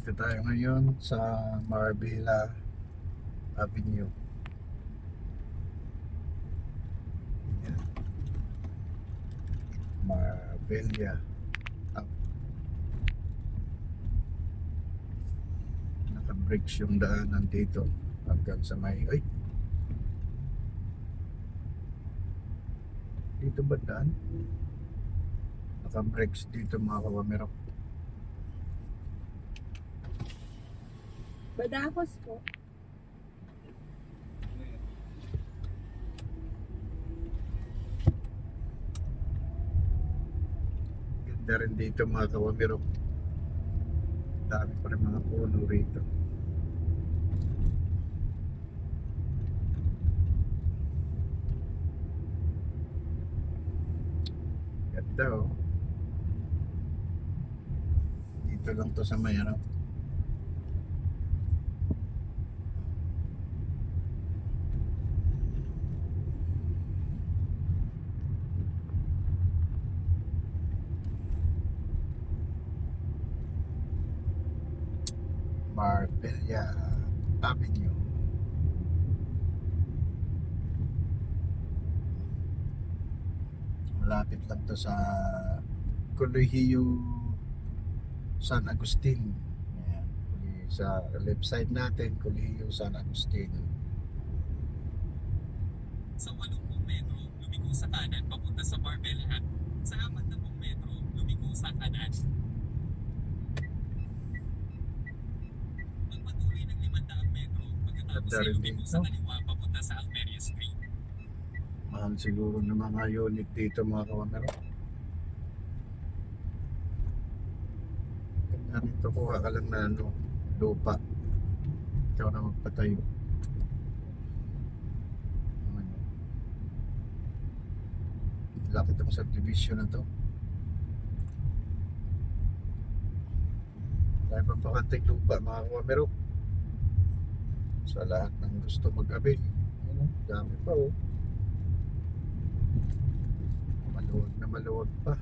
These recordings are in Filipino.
Dito tayo ngayon sa Marbella Avenue. Yan. Marbella Ave- Naka-brakes yung daanan dito hanggang sa may... Ay! Dito ba daan? Naka-brakes dito mga kawamero. Badakos po. Ganda rin dito mga kawamiro. Dami pa rin mga puno rito. Ganda oh. Dito lang to sa may ano. Marbella Avenue. Malapit lang to sa Colegio San Agustin. Ayan. Sa left side natin, Colegio San Agustin. Sa 80 metro, lumiko sa kanan papunta sa Marbella. Sa lumiko dito. sa sa. Mahal siguro ng mga unit dito mga kawanero. Ganda nito kuha ka lang na ano, lupa. Ikaw na magpatayo. Ano. Laki itong subdivision na to. Dahil pa pakanting lupa mga kawanero. Sa lahat ng gusto mag-avail. Ano, dami pa oh. Maluwag na maluwag pa.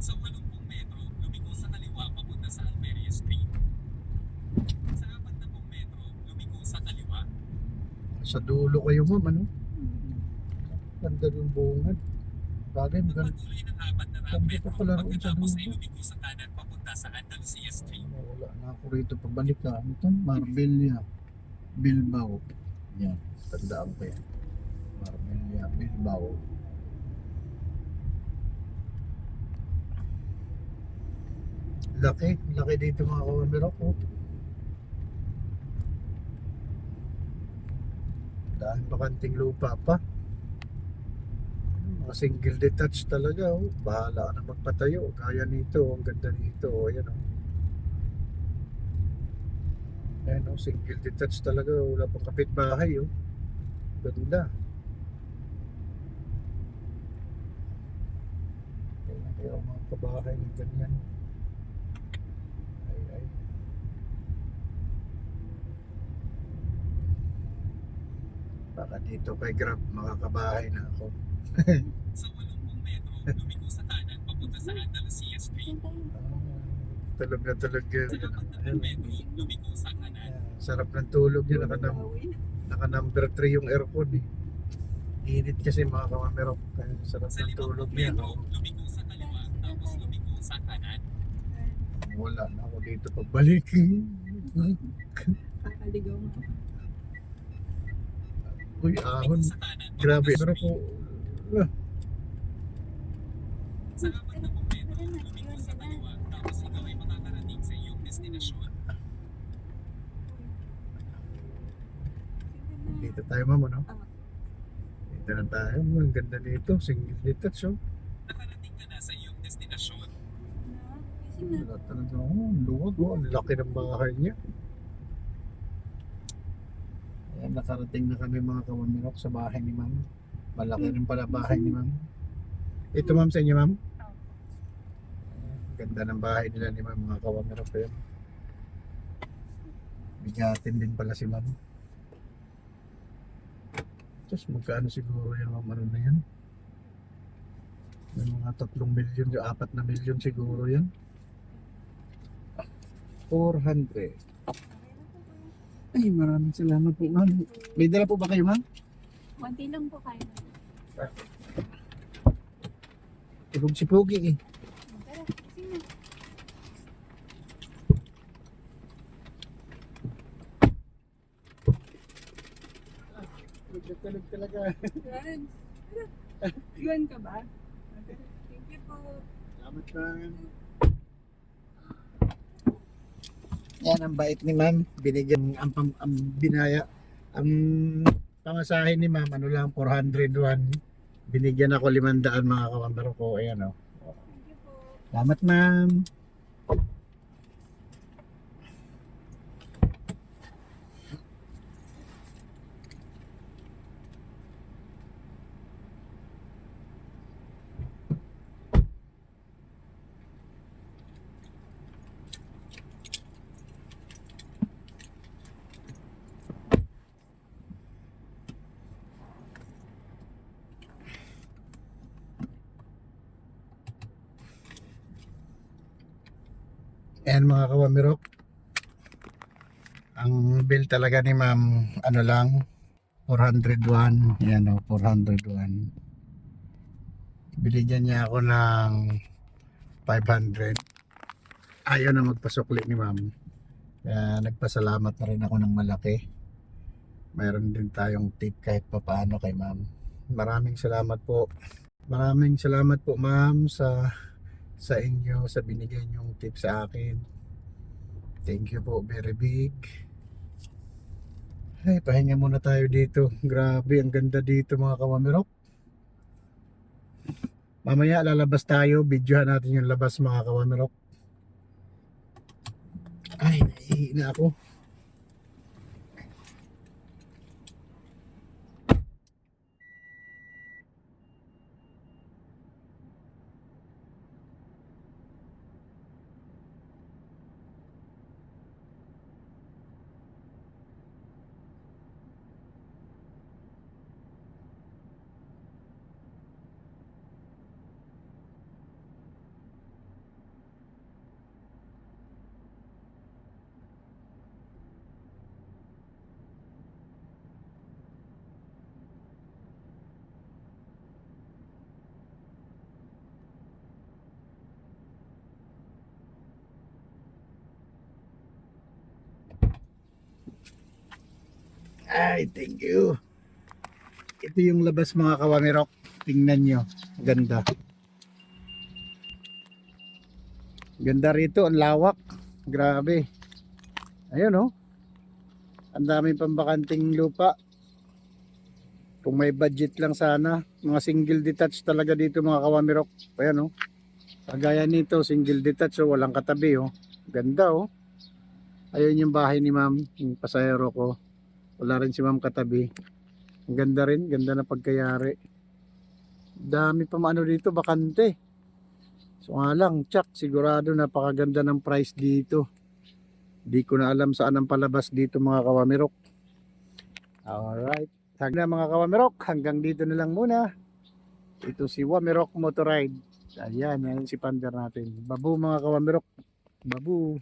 Sa 80 metro, lumiko sa kaliwa papunta sa Almeria Street. Sa 40 metro, lumiko sa kaliwa. Sa dulo kayo ma'am, ano? Ganda ng bungad. Bagay, maganda. Magpatuloy ng 4 na Ganda pa pala roon sa dulo. sa kanan papunta sa Andalusia Street. Wala na ako rito pabalik ka. Ano to? Marbella. Bilbao. Yan. Tandaan ko yan. Marbella, Bilbao. Laki. Laki dito mga kawamero ko. Dahil bakanting lupa pa. Mga single detached talaga. Oh. Bahala na magpatayo. Kaya nito. Ang ganda nito. Oh. Ayan oh. Ayan oh. Single detached talaga. Wala pang kapitbahay oh. Ganda. Kaya kaya ang mga kabahay ng ganyan. Ay ay. Baka dito kay Grab makakabahay na ako. Sa 80 metro, lumiko sa kanan papunta sa Andalusia Street. Ah, tulog na tulog yun. Sa 40 metro, lumiko sa kanan. Sarap ng tulog yun. Naka, naka number 3 yung aircon eh. Init kasi mga kamamero. Kaya sarap Sa ng 50 tulog niya. metro, lumiko sa kaliwa, tapos lumiko sa kanan. Wala na ako dito pagbalik. Kakaligaw mo. Uy, ahon. Grabe. Pero sa po, street. Sa 40 metro, lumiko sa kaliwa, tapos ikaw ay makakarating sa iyong destinasyon. dito tayo mama, no? Ah. Dito na tayo. Ang ganda dito. Single detached, oh. Nakarating ka na sa iyong destinasyon. Kasi na, Wala talaga. Oh, ang luwag, oh. Ang laki ng bahay niya. Ayan, nakarating na kami mga kawamirok sa bahay ni ma'am. Malaki rin pala bahay ni ma'am. Ito ma'am sa inyo ma'am? Ganda ng bahay nila ni ma'am, mga kawamero ko yun. Bigatin din pala si ma'am. Tapos magkano siguro yan ma'am, ano na yan? May mga tatlong milyon, yung apat na milyon siguro yan. 400. Ay, maraming salamat po ma'am. May dala po ba kayo ma'am? Konti lang po kayo. Tulog si Pogi eh. Tara, kasi na. Tulog talaga. Iwan ka ba? Thank you po. Salamat ma'am. Yan ang bait ni ma'am. Binigyan ang, pam, ang binaya. Ang pamasahe ni ma'am, ano lang, 401. Binigyan ako 500 mga kawambaro ko. Ayan o. Oh. Thank you po. Salamat ma'am. Ayan mga kawamirok. Ang bill talaga ni ma'am, ano lang, 401. Yan o, 401. Binigyan niya ako ng 500. Ayaw na magpasukli ni ma'am. Kaya nagpasalamat na rin ako ng malaki. Mayroon din tayong tip kahit papaano kay ma'am. Maraming salamat po. Maraming salamat po ma'am sa sa inyo sa binigay niyong tip sa akin. Thank you po, very big. Ay, pahinga muna tayo dito. Grabe, ang ganda dito mga kawamirok. Mamaya lalabas tayo, videohan natin yung labas mga kawamirok. Ay, naihi na ako. Ay, thank you. Ito yung labas mga kawamirok. Tingnan nyo. Ganda. Ganda rito. Ang lawak. Grabe. Ayun oh. Ang daming pambakanting lupa. Kung may budget lang sana. Mga single detached talaga dito mga kawamirok. Ayan oh. Kagaya nito, single detached oh. Walang katabi oh. Ganda oh. Ayun yung bahay ni ma'am. Yung pasahero ko. Wala rin si ma'am katabi. Ang ganda rin, ganda na pagkayari. Dami pa maano dito, bakante. So nga lang, tsak, sigurado napakaganda ng price dito. Di ko na alam saan ang palabas dito mga kawamirok. Alright. Tag na mga kawamirok, hanggang dito na lang muna. Ito si Wamirok Motorride. Ayan, yan si Pander natin. Babu mga kawamirok. Babu.